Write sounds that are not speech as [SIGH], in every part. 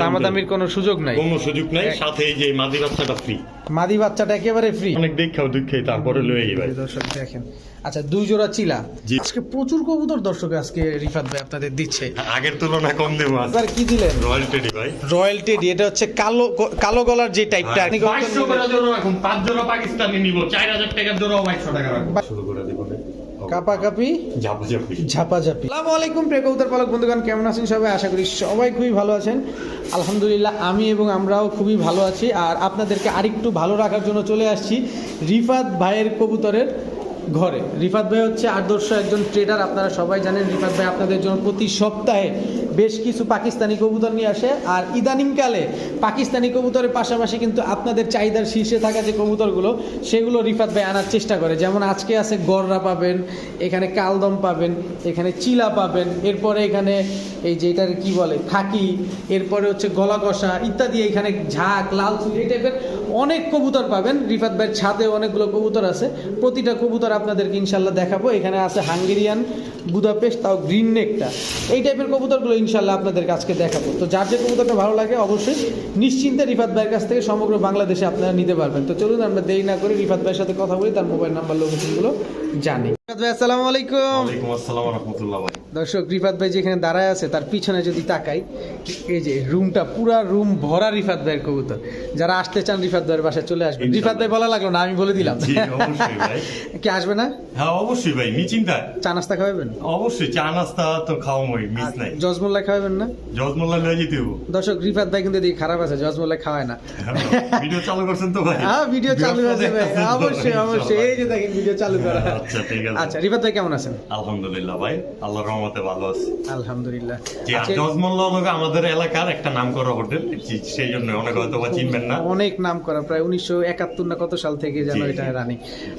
দামাদামির কোনো সুযোগ নাই। কোনো সুযোগ নাই সাথে এই যে মাদি বাচ্চাটা ফ্রি মাদি বাচ্চাটা একেবারে ফ্রি অনেক দেখাও দুঃখে তারপরে লয়ে যাবে দর্শক দেখেন। আচ্ছা দুই জোড়া চিলা। আজকে প্রচুর কবুতর দর্শক আজকে রিফাত ভাই আপনাদের দিচ্ছে। আগের তুলনায় কম দেবো আজ। এবার কি দিলেন? রয়্যাল টেডি ভাই। রয়্যাল টেডি এটা হচ্ছে কালো কালো গলার যে টাইপটা আপনি বাইশশো নেবেন। করে জোড়া রাখুন পাঁচ জোড়া পাকিস্তানি নিব চার হাজার টাকার জোড়াও বাইশশো টাকা শুরু করে দেবো কাপাকাপি? ঝাপা ঝাপি ঝাপাঝাপি। আসসালামু আলাইকুম প্রিয় কবুতর পালক বন্ধুগণ কেমন আছেন সবাই? আশা করি সবাই খুবই ভালো আছেন। আলহামদুলিল্লাহ আমি এবং আমরাও খুবই ভালো আছি। আর আপনাদেরকে আরেকটু ভালো রাখার জন্য চলে আসছি রিফাত ভাইয়ের কবুতরের ঘরে। রিফাত ভাই হচ্ছে আদর্শ একজন ট্রেডার আপনারা সবাই জানেন রিফাত ভাই আপনাদের জন্য প্রতি সপ্তাহে বেশ কিছু পাকিস্তানি কবুতর নিয়ে আসে। আর ইদানিংকালে পাকিস্তানি কবুতরের পাশাপাশি কিন্তু আপনাদের চাহিদার শীর্ষে থাকা যে কবুতরগুলো, সেগুলো রিফাত ভাই আনার চেষ্টা করে। যেমন আজকে আছে গররা পাবেন, এখানে কালদম পাবেন, এখানে চিলা পাবেন, এরপরে এখানে এই যে এটার কি বলে, খাকি, এরপরে হচ্ছে গলা কষা ইত্যাদি, এখানে ঝাঁক লাল চুল এই টাইপের অনেক কবুতর পাবেন। রিফাত ভাইয়ের ছাদে অনেকগুলো কবুতর আছে। প্রতিটা কবুতর আপনাদেরকে ইনশাল্লাহ দেখাবো। এখানে আছে হাঙ্গেরিয়ান বুদাপেস্ট তাও গ্রিন নেকটা। এই টাইপের কবুতরগুলো ইনশাল্লাহ আপনাদেরকে আজকে দেখাবো। তো যার যে কবুতরটা ভালো লাগে অবশ্যই নিশ্চিন্তে রিফাত ভাইয়ের কাছ থেকে সমগ্র বাংলাদেশে আপনারা নিতে পারবেন। তো চলুন আমরা দেরি না করে রিফাত ভাইয়ের সাথে কথা বলি তার মোবাইল নাম্বার লোকেশনগুলো জানি। রিফাত ভাই আসসালামু আলাইকুম। দর্শক রিফাত ভাই যেখানে দাঁড়ায় আছে তার পিছনে যদি তাকাই এই যে রুমটা পুরা রুম ভরা রিফাত ভাইয়ের কবুতর। যারা আসতে চান রিফাত ভাইয়ের বাসায় চলে ইনশাআল্লাহ। রিফাত ভাই বলা লাগল না আমি বলে দিলাম। [LAUGHS] কি আসবে না? হ্যাঁ অবশ্যই ভাই নিচিন্তায় চা নাস্তা খাওয়াবেন? অবশ্যই চা নাস্তা তো খাওয়ামই মিস নাই। জজমোল্লা খাওয়াবেন না? জজমোল্লা লয়ে যেতে হব দর্শক রিফাত ভাই কিন্তু এদিকে খারাপ আছে জজমোল্লা খাওয়ায় না। ভিডিও চালু করছেন তো ভাই। হ্যাঁ ভিডিও চালু আছে ভাই। অবশ্যই অবশ্যই। এই যে দেখেন ভিডিও চালু করা। আচ্ছা ঠিক আছে। আচ্ছা রিফাত ভাই কেমন আছেন? আলহামদুলিল্লাহ ভাই আল্লাহর রহমতে ভালো আছি। আলহামদুলিল্লাহ। জি আচ্ছা, হলো আমাদের এলাকার একটা নাম করা হোটেল সেই জন্য অনেক হয়তো বা চিনবেন না। অনেক নাম করা প্রায় উনিশশো একাত্তর না কত সাল থেকে যেন জি, এটা জি। রানি।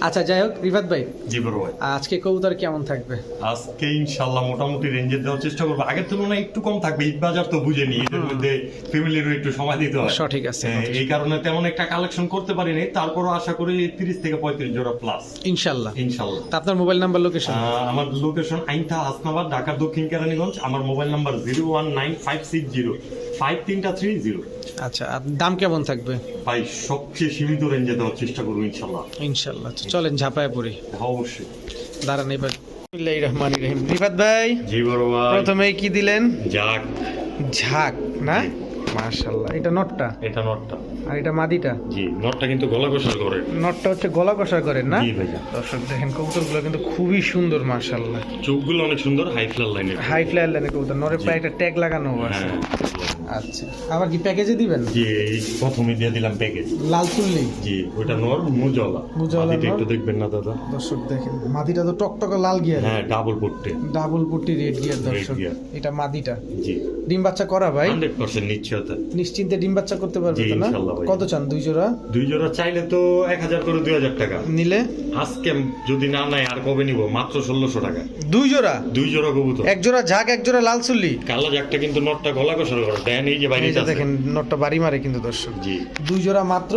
আচ্ছা যাই হোক রিফাত ভাই জি বড় ভাই। আজকে কবুতর কেমন থাকবে? আজকে ইনশাল্লাহ মোটামুটি রেঞ্জে দেওয়ার চেষ্টা করব। আগের তুলনায় একটু কম থাকবে ঈদ বাজার তো বুঝেনি এদের মধ্যে ফ্যামিলিরও একটু সময় দিতে হয়। সঠিক আছে হ্যাঁ, এই কারণে তেমন একটা কালেকশন করতে পারিনি তারপরও আশা করি তিরিশ থেকে পঁয়ত্রিশ জোড়া প্লাস ইনশাল্লাহ ইনশাল্লাহ আপনার মোবাইল নাম্বার লোকেশন আমার লোকেশন আইনথা হাসনাবাদ ঢাকার দক্ষিণ কেরানীগঞ্জ আমার mobile number zero one nine five six zero five তিনটা থ্রি জিরো আচ্ছা আর দাম কেমন থাকবে? ভাই সবচেয়ে সীমিত রেঞ্জে দেওয়ার চেষ্টা করব ইনশাল্লাহ ইনশাল্লাহ চলেন ঝাঁপায় পড়ি। অবশ্যই। দাঁড়ান এবার। বিসমিল্লাহির রহমানির রহিম। রিফাত ভাই জি বড় ভাই। প্রথমেই কি দিলেন? যাক ঝাঁক না? মাশাল্লাহ এটা নটটা? এটা নটটা। আর এটা মাদিটা? জি নটটা কিন্তু গলা কষার করে। নটটা হচ্ছে গলা কষা করেন না? জি ভাইয়া দর্শক দেখেন কবুতরগুলো কিন্তু খুবই সুন্দর মাশাল্লাহ চোখগুলো অনেক সুন্দর হাই ফ্লার লাইনের হাই ফ্লায়ার লাইনের কবুতর নরে পায়ে একটা ট্যাগ লাগানো আছে। হ্যাঁ আচ্ছা। আবার কি প্যাকেজে দিবেন? জি প্রথমে দিয়ে দিলাম প্যাকেজ লাল চুল্লি? জি ওটা নর মুজলা। মুজলা একটু দেখবেন না দাদা। দর্শক দেখেন মাদিটা তো টকটকে লাল গিয়ার। হ্যাঁ ডাবল পট্টে। ডাবল পুটি রেড গিয়ার দর্শক। এটা মাদিটা জি। ডিম বাচ্চা করা ভাই? হান্ড্রেড পার্সেন্ট নিশ্চয়তা। নিশ্চিন্তে ডিম বাচ্চা করতে পারবে তো না? কত চান দুই জোড়া? দুই জোড়া চাইলে তো এক হাজার করে দুই হাজার টাকা। নিলে? আজকে যদি না নাই আর কবে নিব? মাত্র ষোলোশো টাকা। দুই জোড়া? দুই জোড়া কবুতর। এক জোড়া ঝাঁক এক জোড়া লাল চুল্লি? কালো জাকটা কিন্তু নটটা গলা কষার করে দেন এই যে বাইরে দেখেন নটটা বাড়ি মারে কিন্তু দর্শক। জি। দুই জোড়া মাত্র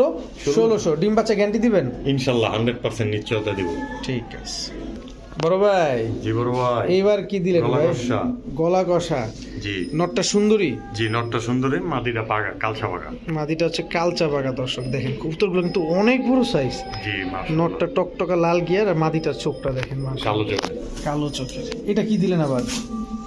ষোলোশো। ডিম বাচ্চা গ্যারান্টি দিবেন? ইনশাল্লাহ হান্ড্রেড পার্সেন্ট নিশ্চয়তা দিব। ঠিক আছে। বড় ভাই। জি বড় ভাই। এইবার কি দিলেন গলা ভাই? কষা। গলা কষা জি। নটটা সুন্দরী? জি নটটা সুন্দরী মাদিটা কালচা হচ্ছে কালচা বাগা দর্শক। দেখেন কবুতরগুলো কিন্তু অনেক বড় সাইজ জি। নটটা টকটকা লাল গিয়ার আর মাদিটার চোখটা দেখেন। কালো চোখে কালো চোখের। এটা কি দিলেন আবার?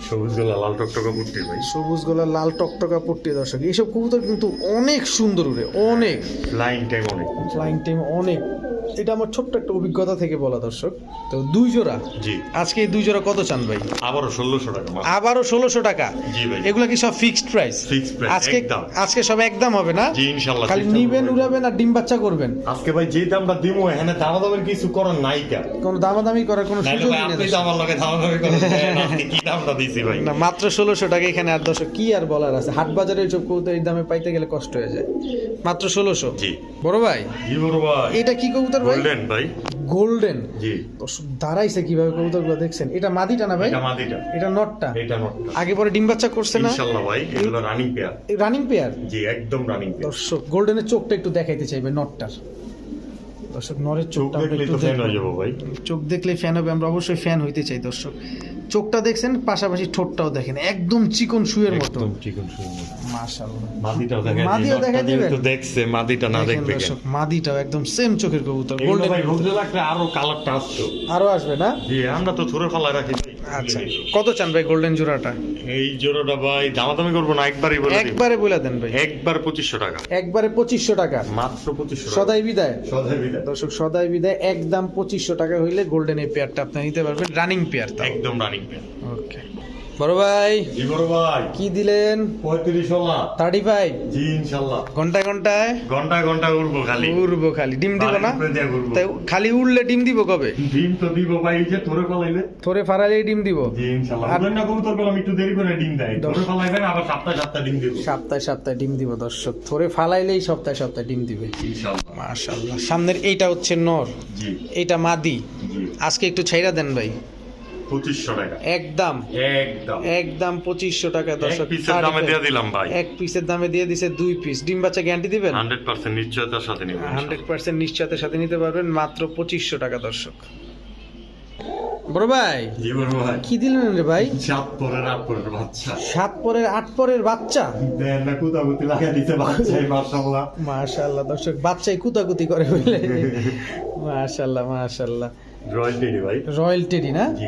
সবুজ গলা লাল টকটকা পুট্টি ভাই। সবুজ গলা লাল টকটকা পুট্টি দর্শক। এইসব কবুতর কিন্তু অনেক সুন্দর উড়ে অনেক। লাইন টাইম অনেক। ফ্লাইং টাইম অনেক। এটা আমার ছোট্ট একটা অভিজ্ঞতা থেকে বলা দর্শক। তো দুই জোড়া? জি। আজকে এই দুই জোড়া কত চান ভাই? আবারও ষোলোশো টাকা। আবারও ষোলোশো টাকা? জি ভাই। এগুলো কি সব ফিক্সড প্রাইস Fixed price, আজকে। আজকে সব একদম হবে না? জি ইনশাল্লাহ খালি নিবেন উড়াবেন আর ডিম বাচ্চা করবেন। আজকে ভাই যে দামটা এখানে দামা দামের কিছু করার নাই কা। কোনো দামাদামি করার কোনো সুযোগ নেই আপনি তো আমার লগে করেন আজকে কি দামটা দিছি ভাই। না মাত্র ষোলোশো টাকা এখানে আর দর্শক কি আর বলার আছে? হাট বাজারে এইসব কবুতর এই দামে পাইতে গেলে কষ্ট হয়ে যায়। মাত্র ষোলোশো। জি। বড় ভাই? জি বড় ভাই। এটা কি কবুতর গোল্ডেন ভাই। গোল্ডেন জি। দাঁড়াইছে কীভাবে কবুতরগুলো দেখছেন? এটা মাদিটা না ভাই? এটা মাদিটা। এটা নটটা? এটা নটটা। আগে পরে ডিম বাচ্চা করছে না? ইনশাআল্লাহ ভাই এগুলো রানিং পেয়ার রানিং পেয়ার জি একদম রানিং পেয়ার দর্শক গোল্ডেনের চোখটা একটু দেখাইতে চাইবে নটটার। দর্শক নরের চোখটা। ভাই। চোখ দেখলে ফ্যান হবে আমরা অবশ্যই ফ্যান হইতে চাই দর্শক। চোখটা দেখছেন পাশাপাশি ঠোঁটটাও দেখেন একদম চিকন শুয়ের মতো। একদম চিকন মাশাআল্লাহ। মাদিটাও দেখা মাদিও দেখা দিবেন? তো দেখছে মাদিটা না দেখেন দেখবে দর্শক, মাদিটাও একদম সেম চোখের কবুতর গোল্ডেন ভাই রোদ্রে লাগলে আরও কালারটা আসতো। আরও আসবে না? জি আমরা তো থুরে ফেলা রাখি। আচ্ছা। কত চান ভাই গোল্ডেন জোড়াটা? এই জোড়াটা ভাই দামাদামি করব না একবারই বলে একবারে বলে দেন ভাই। একবার পঁচিশশো টাকা। একবারে পঁচিশশো টাকা। মাত্র পঁচিশশো সদাই বিদায়। সদাই বিদায়। দর্শক সদাই বিদায়। একদম পঁচিশশো টাকা হইলে গোল্ডেন এই পেয়ারটা আপনি নিতে পারবেন। রানিং পেয়ার একদম রানিং ওকে বড় ভাই জি বড় ভাই। কি দিলেন? পঁয়ত্রিশ হলা থার্টি ফাইভ জি ইনশাল্লাহ। ঘন্টায় ঘন্টায়? ঘণ্টা ঘণ্টা উড়বো খালি। উড়বো খালি। ডিম দিব না। তাই খালি উড়লে ডিম দিব কবে? ডিম তো দিব ভাই এই যে থরে ফলাইলে। ফারালেই ডিম দিব। জি আর- না কবুতর পেলাম একটু দেরি করে ডিম দেয়। থরে ফলাইবেন আবার সপ্তাহে সপ্তাহে ডিম দিব। সপ্তাহে সপ্তাহে ডিম দিব দর্শক। থরে ফালাইলেই সপ্তাহে সপ্তাহে ডিম দিবে। মাশাআল্লাহ। সামনের এইটা হচ্ছে নর। জি। এইটা মাদি। জি। আজকে একটু ছাইরা দেন ভাই। পঁচিশশো টাকা। একদম। একদম। একদম পঁচিশশো টাকা দর্শক। পিসের দামে দিয়ে দিলাম ভাই। এক পিসের দামে দিয়ে দিছে দুই পিস ডিম বাচ্চা গ্যারান্টি দিবেন? হান্ড্রেড পার্সেন্ট নিশ্চয়তার সাথে হান্ড্রেড পার্সেন্ট নিশ্চয়তার সাথে নিতে পারবেন মাত্র পঁচিশশো টাকা দর্শক। বড় ভাই কি দিলেন রে ভাই? সাত পরের আট পরের বাচ্চা। সাত পরের আট পরের বাচ্চা? দেন না কুতাকুতি লাগা দিতে বাচ্চাই মাশাআল্লাহ। মাশাল্লাহ দর্শক বাচ্চাই কুতাকুতি করে বলে। [LAUGHS] মাশাল্লাহ মাশাল্লাহ রয়্যাল টেরি ভাই। রয়্যাল টেরি না? জি।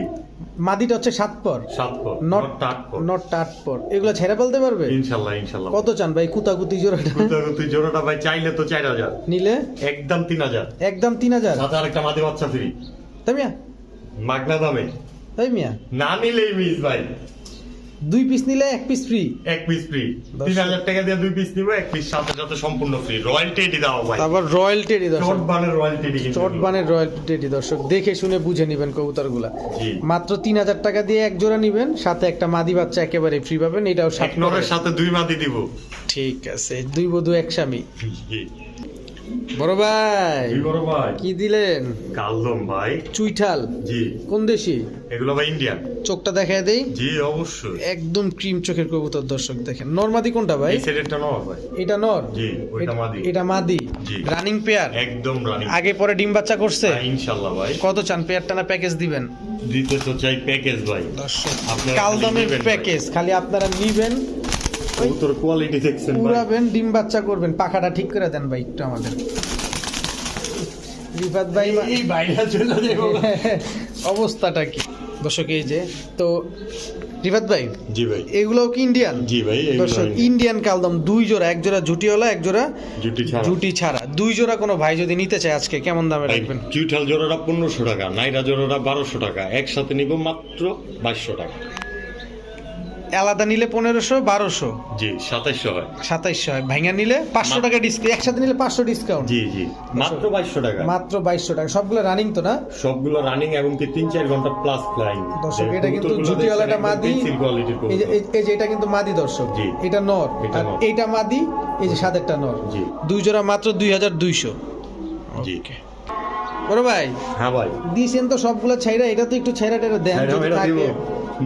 মাদিটা হচ্ছে সাত পর। সাত পর নট টাটপর আট পর। নট আট পর। এগুলো ছেড়ে ফেলতে পারবে? ইনশাল্লাহ ইনশাল্লাহ। কত চান ভাই? কুতাকুতি জোড়াটা? কুতাকুতি জোড়াটা ভাই চাইলে তো চার হাজার। নিলে? একদম তিন হাজার। একদম তিন হাজার? সাথে আরেকটা মাদি বাচ্চা ফ্রি তাই মিয়া? মাগনা দামে। তাই মিয়া? না নিলেই মিস ভাই। দুই পিস নিলে এক পিস ফ্রি এক পিস ফ্রি তিন হাজার টাকা দিয়ে দুই পিস নিবো এক পিস সাথে সাথে সম্পূর্ণ ফ্রি রয়্যাল টেডি দাও ভাই। তারপর রয়্যাল টেডি দর্শক। চট বানের রয়্যাল টেডি চট বানের রয়্যাল টেডি দর্শক। দেখে শুনে বুঝে নিবেন কবুতরগুলা। মাত্র তিন হাজার টাকা দিয়ে এক জোড়া নিবেন সাথে একটা মাদি বাচ্চা একেবারে ফ্রি পাবেন এটাও সাত নরের সাথে দুই মাদি দিব। ঠিক আছে দুই বধু এক স্বামী। বড় ভাই। বড় ভাই। কি দিলেন? কালদম ভাই। চুইঠাল। জি। কোন দেশি? এগুলো ভাই ইন্ডিয়ান। চোখটা দেখায় দেই। জি অবশ্যই। একদম ক্রিম চোখের কবুতর দর্শক দেখেন। নরমাদি কোনটা ভাই? এই নয় ভাই। এটা নর? জি ওইটা মাদি। এটা মাদি। জি। রানিং পেয়ার একদম রানিং আগে পরে ডিম বাচ্চা করছে? ইনশাল্লাহ ভাই। কত চান? পেয়ারটা না প্যাকেজ দিবেন? দিতে তো চাই প্যাকেজ ভাই। দর্শক কালদমের। প্যাকেজ খালি আপনারা নিবেন। কবুতর কোয়ালিটি দেখছেন উড়াবেন ডিম বাচ্চা করবেন। পাখাটা ঠিক করে দেন ভাই একটু আমাদের। রিফাত ভাই এই বাইরে চলে যাব। [LAUGHS] অবস্থাটা কি? দর্শক এই যে তো রিফাত ভাই জি ভাই। এগুলোও কি ইন্ডিয়ান জি ভাই দর্শক ইন্ডিয়ান কালদম দুই জোড়া এক জোড়া জুটিওয়ালা এক জোড়া জুটি ছাড়া। জুটি ছাড়া। দুই জোড়া কোনো ভাই যদি নিতে চায় আজকে কেমন দামে রাখবেন? চুইঠাল জোড়াটা পনেরোশো টাকা নাইরা জোড়াটা বারোশো টাকা। একসাথে নিব মাত্র বাইশশো টাকা। আলাদা নিলে পনেরোশো বারোশো। জি সাতাইশশো হয়। সাতাইশশো হয়। ভাইঙ্গা নিলে পাঁচশো টাকা ডিসকাউন্ট একসাথে নিলে পাঁচশো ডিসকাউন্ট জি জি। মাত্র বাইশশো টাকা। মাত্র বাইশশো টাকা। সবগুলো রানিং তো না? সবগুলো রানিং এবং কি তিন চার ঘণ্টা প্লাস ফ্লাইং দর্শক এটা কিন্তু জুটিওয়ালাটা মাদি। এই যে এটা কিন্তু মাদি দর্শক। জি। এটা নর। এটা আর। এইটা মাদি এই যে সাদেরটা নর। জি। দুই জোড়া মাত্র দুই হাজার দুইশো। জি। বড় ভাই হ্যাঁ ভাই। দিয়েছেন তো সবগুলো ছাইরা এটা তো একটু ছাইরা টেরা দেন থাকে।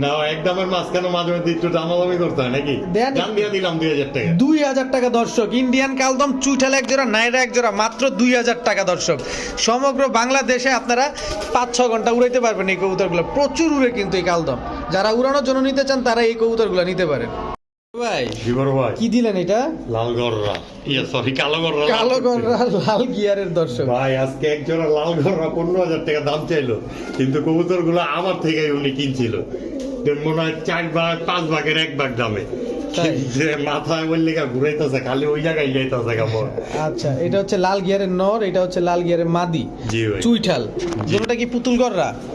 না একদমের মাঝখানে মাঝে মধ্যে একটু দামাদামি করতে হয় নাকি? দাম দিয়ে দিলাম দুই হাজার টাকা। দুই হাজার টাকা দর্শক ইন্ডিয়ান কালদম চুইঠাল এক জোড়া নাইরা এক জোড়া মাত্র দুই হাজার টাকা দর্শক। সমগ্র বাংলাদেশে আপনারা পাঁচ ছ ঘণ্টা উড়াইতে পারবেন এই কবুতরগুলো। প্রচুর উড়ে কিন্তু এই কালদম। যারা উড়ানোর জন্য নিতে চান তারা এই কবুতরগুলো নিতে পারেন। ভাই জি ভাই। কি দিলেন এটা? লাল গররা ইয়া সরি কালো গররা কালো গররা লাল গিয়ারের দর্শক। ভাই আজকে একজোড়া লাল গররা পনেরো হাজার টাকা দাম চাইলো। কিন্তু কবুতরগুলো আমার থেকে উনি কিনছিল। মনে হয় চার ভাগ পাঁচ ভাগের এক ভাগ দামে? [LAUGHS] যে মাথায় গা ঘুরাইতেছে খালি ওই জায়গায় যাইতেছে মন আচ্ছা এটা হচ্ছে লাল গিয়ারের নর এটা হচ্ছে লাল গিয়ারের মাদি চুইঠাল। দুটোটা কি পুতুল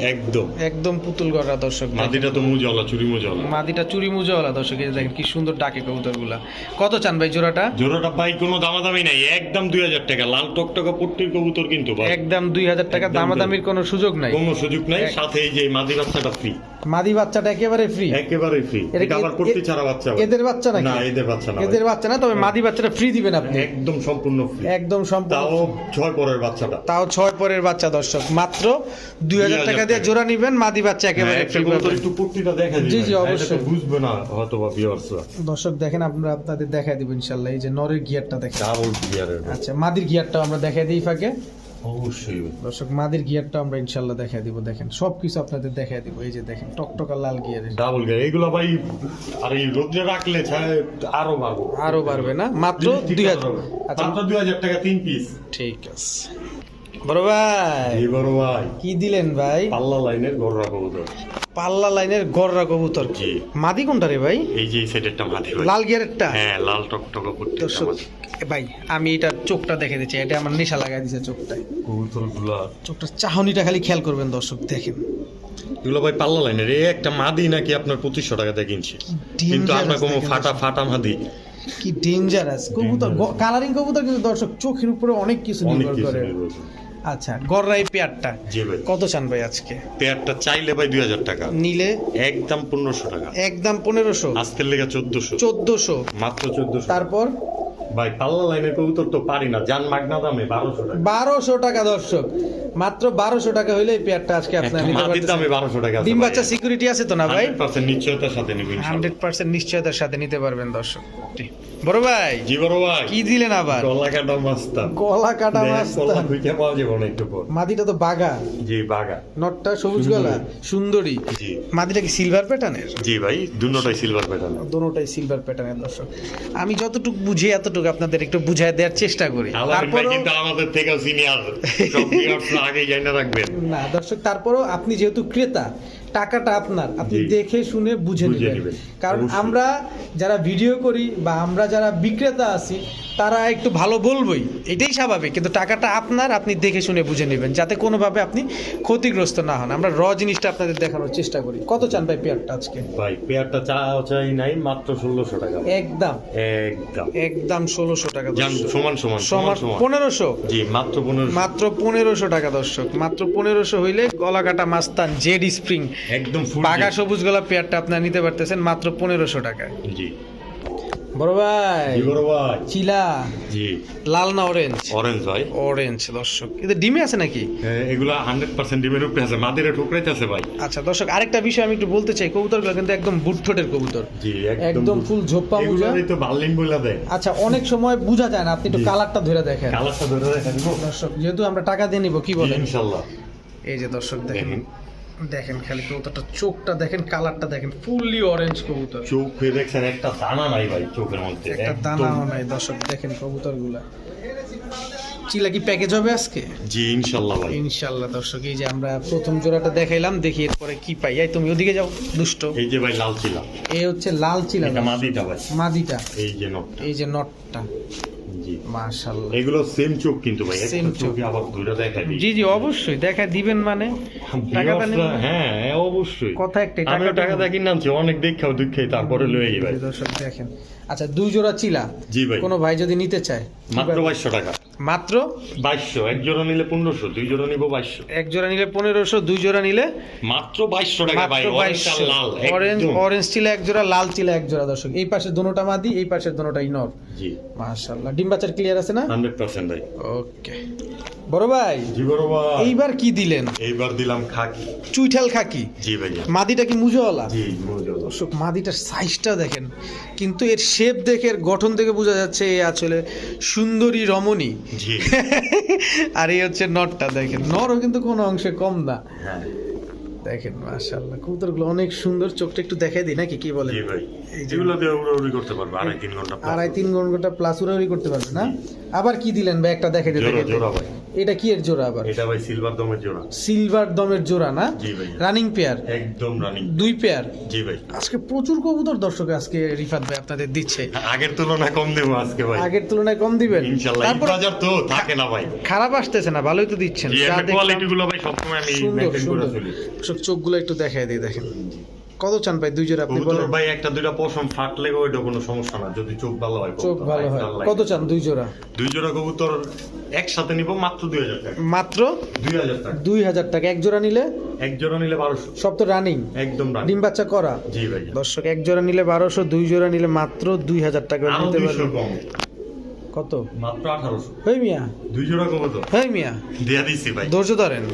একদম। একদম পুতুল দর্শক মাদিটা তো মুজলা চুরি মুজলা মাদিটা চুরি মুজওয়ালা দর্শক এই দেখেন কি সুন্দর ডাকে কবুতরগুলা। কত চান ভাই জোড়াটা? জোড়াটা ভাই কোনো দামাদামি নাই একদম দুই হাজার টাকা। লাল টকটকা পট্টির কবুতর কিন্তু ভাই। একদম দুই হাজার টাকা একদম দামাদামির কোনো সুযোগ নাই। কোনো সুযোগ নাই সাথে এই যে মাদি বাচ্চাটা ফ্রি মাদি বাচ্চাটা একেবারে ফ্রি একেবারে ফ্রি এটা আবার পট্টি ছাড়া বাচ্চা এদের বাচ্চা নাকি? না এদের বাচ্চা না এদের বাচ্চা না তবে মাদি বাচ্চাটা ফ্রি দিবেন আপনি। একদম সম্পূর্ণ ফ্রি একদম সম্পূর্ণ তাও ছয় পরের বাচ্চাটা। তাও ছয় পরের বাচ্চা দর্শক। মাত্র দুই হাজার টাকা দিয়ে জোড়া নিবেন মাদি বাচ্চা একেবারে হ্যাঁ, ফ্রি একটু দেখা জি, জি, অবশ্যই। বুঝবে না হয়তো বা ভিউয়ার্সরা দর্শক দেখেন আমরা আপনাদের দেখাই দিব ইনশাল্লাহ। এই যে নরের গিয়ারটা দেখেন। ডাবল গিয়ারের আচ্ছা মাদির গিয়ারটাও আমরা দেখাই দিই ফাঁকে অবশ্যই। দর্শক মাদির গিয়ারটা আমরা ইনশাল্লাহ দেখাই দিব দেখেন। সব কিছু আপনাদের দেখাই দিব এই যে দেখেন টকটকা লাল গিয়ারের ডাবল গিয়ার এগুলো ভাই আর এই রোদ্রে রাখলে আরও বাড়বো। আরও বাড়বে না? মাত্র দুই হাজার আচ্ছা। মাত্র দুই হাজার টাকা তিন পিস ঠিক আছে। বড় ভাই। বড় ভাই। কি দিলেন ভাই? পাল্লা লাইনের ঘর রাখব তো পাল্লা লাইনের গররা কবুতর। কি মাদি কোনটা রে ভাই? এই যে এই মাটি ভাই। লাল গিয়ারেরটা হ্যাঁ লাল টকটকা এ ভাই আমি এটা চোখটা দেখে দিচ্ছি এটা আমার নেশা লাগাই দিছে চোখটায় কবুতর চোখটার চাহনিটা খালি খেয়াল করবেন দর্শক দেখেন। এগুলো ভাই পাল্লা লাইনের এই একটা মাদি নাকি আপনার পঁচিশশো কিনছে। কিন্তু আপনার কোনো ফাটা ফাটা মাদি। কি ডেঞ্জারাস কবুতর কালারিং কবুতর কিন্তু দর্শক চোখের উপরে অনেক কিছু নির্ভর করে। আচ্ছা গররা এই পেয়ারটা কত চান ভাই আজকে? পেয়ারটা চাইলে ভাই দুই হাজার টাকা। নিলে? একদম পনেরোশো টাকা। একদম পনেরোশো। আজকের লেগে চোদ্দশো। চোদ্দশো। মাত্র চোদ্দশো। তারপর? ভাই পাল্লা লাইনের কবুতর তো পারি না। জান মাগনা দামে বারোশো টাকা। বারোশো টাকা দর্শক। মাত্র বারোশো টাকা হইলে এই পেয়ারটা আজকে আপনার নিতে মাটির দামে বারোশো টাকা ডিম বাচ্চা সিকিউরিটি আছে তো না ভাই? পার্সেন্ট নিশ্চয়তার সাথে নেবেন হান্ড্রেড পার্সেন্ট নিশ্চয়তার সাথে নিতে পারবেন দর্শক। বড় ভাই জি বড় ভাই। কি দিলেন আবার? গলা কাটা মাস্তা গলা কাটা মাছ গলা পাওয়া যাবে না একটু পর। মাদিটা তো বাগা। জি বাগা। নটটা সবুজ। গলা সুন্দরী। জি। মাদিটা কি সিলভার প্যাটার্নের জি ভাই দুটোটাই সিলভার প্যাটার্ন দোনোটাই সিলভার প্যাটার্নের দর্শক। আমি যতটুকু বুঝি এতটুকু আপনাদের একটু বুঝাই দেওয়ার চেষ্টা করি। কিন্তু আমাদের থেকে সিনিয়র আগে জানা রাখবেন না দর্শক তারপরও আপনি যেহেতু ক্রেতা টাকাটা আপনার। আপনি দেখে শুনে বুঝে নেবেন। কারণ আমরা যারা ভিডিও করি বা আমরা যারা বিক্রেতা আছি তারা একটু ভালো বলবোই এটাই স্বাভাবিক। কিন্তু টাকাটা আপনার আপনি দেখে শুনে বুঝে নেবেন যাতে কোনোভাবে আপনি ক্ষতিগ্রস্ত না হন। আমরা র জিনিসটা আপনাদের দেখানোর চেষ্টা করি। কত চান ভাই পেয়ারটা আজকে? ভাই পেয়ারটা চা চাই নাই মাত্র ষোলোশো টাকা। একদম। একদম। একদম ষোলোশো টাকা সমান সমান সমান পনেরোশো? জি মাত্র পনেরো মাত্র পনেরোশো টাকা দর্শক। মাত্র পনেরোশো হইলে গলাকাটা মাস্তান জেড স্প্রিং। একদম বাঘা সবুজ গলা পেয়ারটা আপনার নিতে পারতেছেন মাত্র পনেরোশো টাকা জি। বড় ভাই। বড় ভাই। চিলা। জি। লাল না অরেঞ্জ অরেঞ্জ ভাই। অরেঞ্জ দর্শক। ডিমে আছে নাকি? এগুলা হান্ড্রেড পার্সেন্ট ডিমের উপরে আছে। মাদিরে ঠুকরাইতে আছে ভাই। আচ্ছা দর্শক আরেকটা বিষয় আমি একটু বলতে চাই। কবুতরগুলো কিন্তু একদম বুটঠোঁটের কবুতর। জি একদম ফুল ঝোপ্পা মুজা। এগুলোরই তো বইলা দেয়। আচ্ছা অনেক সময় বোঝা যায় না আপনি একটু কালারটা ধরে দেখেন। কালারটা ধরে দেখা দিব। দর্শক যেহেতু আমরা টাকা দিয়ে নিব কি বলেন? ইনশাল্লাহ। এই যে দর্শক দেখেন। দেখেন। খালি কবুতরটা চোখটা দেখেন কালারটা দেখেন ফুললি অরেঞ্জ কবুতর। চোখ দেখছেন একটা দানা নাই ভাই চোখের মধ্যে একটা। দানাও নাই দর্শক দেখেন কবুতরগুলা। চিলা কি প্যাকেজ হবে আজকে? জি ইনশাল্লাহ ভাই। ইনশাল্লাহ দর্শক এই যে আমরা প্রথম জোড়াটা দেখাইলাম দেখি এরপরে কি পাই। এই তুমি ওদিকে যাও দুষ্ট। এই যে ভাই লাল ছিলাম এই হচ্ছে লাল চিলা এটা মাদিটা ভাই। মাদিটা। এই যে নটটা। এই যে নটটা। জি। মাশাল্লাহ এগুলো সেম চোখ কিন্তু ভাই একটা চোখ। আবার দুইটা দেখা দিই। জি জি অবশ্যই। দেখা দিবেন মানে? টাকাটা হ্যাঁ অবশ্যই। কথা একটাই টাকা অনেক দেখাও তারপরে লয়ে গেই দর্শক দেখেন। আচ্ছা দুই জোড়া চিলা। জি ভাই। কোনো ভাই যদি নিতে চায় মাত্র বাইশো টাকা। মাত্র? বাইশশো। এক জোড়া নিলে পনেরোশো দুই জোড়া নিবো বাইশশো। এক জোড়া নিলে পনেরোশো দুই জোড়া নিলে মাত্র বাইশশো টাকা ভাই বাইশশো। লাল অরেঞ্জ অরেঞ্জ চিলা এক জোড়া লাল চিলা এক জোড়া দর্শক। এই পাশে দোনোটা মাদি এই পাশের দোনোটা ইনর জি। মাশাল্লাহ ডিম বাচ্চার ক্লিয়ার আছে না? হান্ড্রেড পার্সেন্ট ভাই। ওকে। বড় ভাই জি বড় ভাই। এইবার কি দিলেন? এইবার দিলাম খাকি। চুইঠাল খাকি? জি ভাইয়া। মাদিটা কি মুজোওয়ালা? জি মজুদ। দর্শক মাদিটার সাইজটা দেখেন। কিন্তু এর শেপ দেখে এর গঠন থেকে বোঝা যাচ্ছে এ আসলে সুন্দরী রমণী। [LAUGHS] আর এই হচ্ছে নটটা দেখেন। নরও কিন্তু কোনো অংশে কম না। দেখেন দেখেন মাশাআল্লাহ কবুতরগুলো অনেক সুন্দর। চোখটা একটু দেখাই দিই নাকি? কি বলে ভাই যেগুলো দিয়ে উড়াউড়ি করতে পারবে আড়াই তিন ঘণ্টা plus। আড়াই তিন ঘণ্টা প্লাস উড়াউড়ি করতে পারবে না? আবার কি দিলেন ভাই? একটা দেখাই দিতে জোড়া ভাই। এটা কি এর জোড়া আবার? এটা ভাই সিলভার দমের জোড়া। সিলভার দমের জোড়া না? জি ভাই। রানিং পেয়ার একদম রানিং দুই পেয়ার জি ভাই। আজকে প্রচুর কবুতর দর্শক আজকে রিফাত ভাই আপনাদের দিচ্ছে। আগের তুলনায় কম দেবো আজকে ভাই। আগের তুলনায় কম দিবেন? তারপর বাজার তো থাকে না ভাই। খারাপ আসতেছে না ভালোই তো দিচ্ছেন। জি যা কোয়ালিটি গুলো ভাই সবসময় আমি মেনটেন করে চলি। চোখগুলো একটু দেখায় দিই দেখেন। কত চান ভাই? দুই জোড়া আপনি বলেন। ভাই একটা দুইটা পশম ফাটলে ওইটা কোনো সমস্যা না। যদি চোখ ভালো হয় চোখ ভালো হয়। কত চান দুই জোড়া? দুই জোড়া কবুতর একসাথে নিব মাত্র দুই হাজার টাকা। মাত্র? দুই হাজার টাকা। দুই হাজার টাকা। এক জোড়া নিলে? এক জোড়া নিলে বারোশো। সব তো রানিং একদম রানি ডিম বাচ্চা করা? জি ভাই দর্শক এক জোড়া নিলে বারোশো দুই জোড়া নিলে মাত্র দুই হাজার টাকা নিতে পারবেন। কত? মাত্র আঠারোশো। হেই মিয়া। দুই জোড়া কবুতর হেই মিয়া। দিয়া দিছি ভাই। ধৈর্য ধরেন।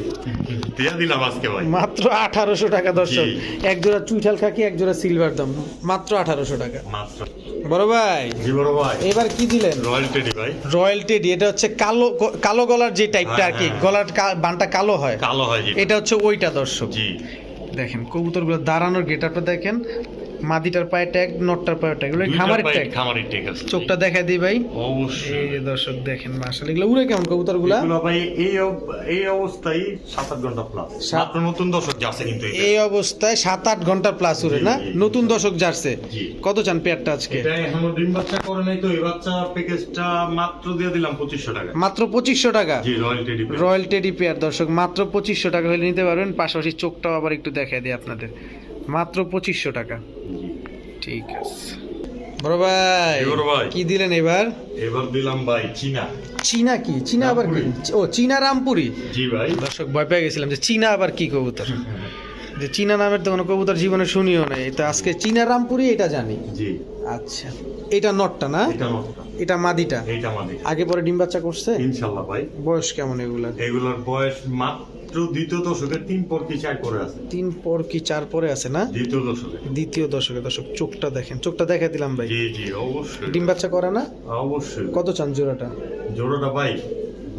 দিয়া দিলাম আজকে ভাই। মাত্র আঠারোশো টাকা দর্শক। এক জোড়া চুইঠাল খাকি এক জোড়া সিলভার দাম। মাত্র আঠারোশো টাকা। মাত্র। বড় ভাই। জি বড় ভাই। এবার কি দিলেন? রয়্যাল টেডি ভাই। রয়্যাল টেডি এটা হচ্ছে কালো কালো গলার যে টাইপটা আর কি। গলার বানটা কালো হয়। কালো হয় এটা হচ্ছে ওইটা দর্শক। জি। দেখেন কবুতরগুলো দাঁড়ানোর গেটআপটা দেখেন। মাদিটার পায়ে ট্যাগ নটটার পায়ে ট্যাগ এগুলো খামারের ট্যাগ খামারের ট্যাগ আছে। চোখটা দেখা দিই ভাই। অবশ্যই। এই যে দর্শক দেখেন মাশাআল্লাহ এগুলো উড়ে কেমন কবুতরগুলা? এগুলো ভাই এই এই অবস্থায় সাত আট ঘণ্টা প্লাস মাত্র নতুন দর্শক যাচ্ছে কিন্তু এই অবস্থায় সাত আট ঘণ্টা প্লাস উড়ে না। নতুন দশক যাচ্ছে। জি। কত চান পেয়ারটা আজকে? এটা এখনও ডিম বাচ্চা করে নাই তো এই বাচ্চা প্যাকেজটা মাত্র দিয়ে দিলাম পঁচিশশো টাকা। মাত্র পঁচিশশো টাকা? জি royal teddy royal teddy pair দর্শক মাত্র পঁচিশশো টাকা হলে নিতে পারবেন। পাশাপাশি চোখটাও আবার একটু দেখাই দিই আপনাদের। মাত্র পঁচিশশো টাকা। ঠিক আছে। বড় ভাই বড় ভাই। কি দিলেন এবার? এবার দিলাম ভাই চীনা। চীনা কি? চীনা আবার কি? ও চীনা রামপুরি? জি ভাই। দর্শক ভয় পেয়ে গেছিলাম যে চীনা আবার কি কবুতর। [LAUGHS] যে চীনা নামের তো কোনো কবুতর জীবনে শুনিও নাই। তো আজকে চীনা রামপুরি এটা জানি। জি। আচ্ছা এটা নটটা না? এটা নটটা। এটা মাদিটা? এটা আমাদের আগে পরে ডিম বাচ্চা করছে? ইনশাআল্লাহ ভাই। বয়স কেমন এগুলা? এগুলার বয়স মাত্র দ্বিতীয় দশকে তিন পর কি চার পরে আছে। তিন পর কি চার পরে আছে না? দ্বিতীয় দশকে। দ্বিতীয় দশকে দশক চোখটা দেখেন। চোখটা দেখা দিলাম ভাই। জি জি অবশ্যই। ডিম বাচ্চা করে না? অবশ্যই। কত চান জোড়াটা? জোড়াটা ভাই